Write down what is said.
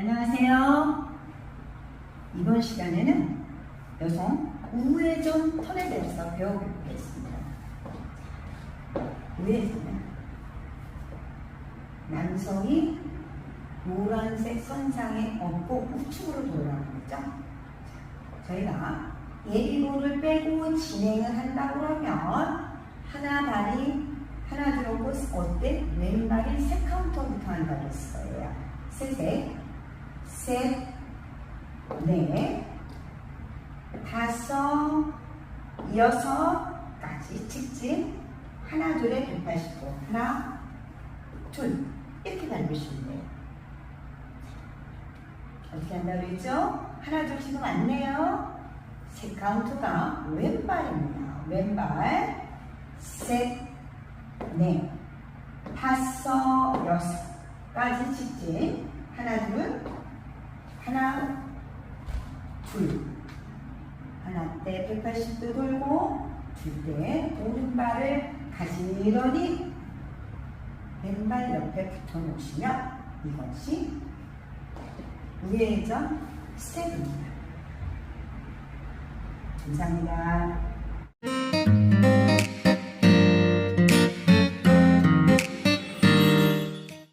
안녕하세요. 이번 시간에는 여성 우회전 턴에 대해서 배워보겠습니다. 우회전은 남성이 노란색 선상에 엎고 우측으로 돌아가는 거죠. 저희가 예비군을 빼고 진행을 한다고 하면 하나 다리 하나 들어오고 어때? 왼발이 세 카운터부터 한다고 했어요. 셋에 셋, 넷, 다섯, 여섯까지 직진 하나 둘에 180도 하나 둘 이렇게 밟으시면 돼요. 어떻게 한다고 했죠? 하나 둘 지금 왔네요. 세 카운트가 왼발입니다. 왼발 셋, 넷, 다섯, 여섯까지 직진 하나 둘 하나 둘 하나 때 180도 돌고 둘 때 오른발을 가지런히 왼발 옆에 붙여 놓으시면 이것이 우회전 스텝입니다. 감사합니다.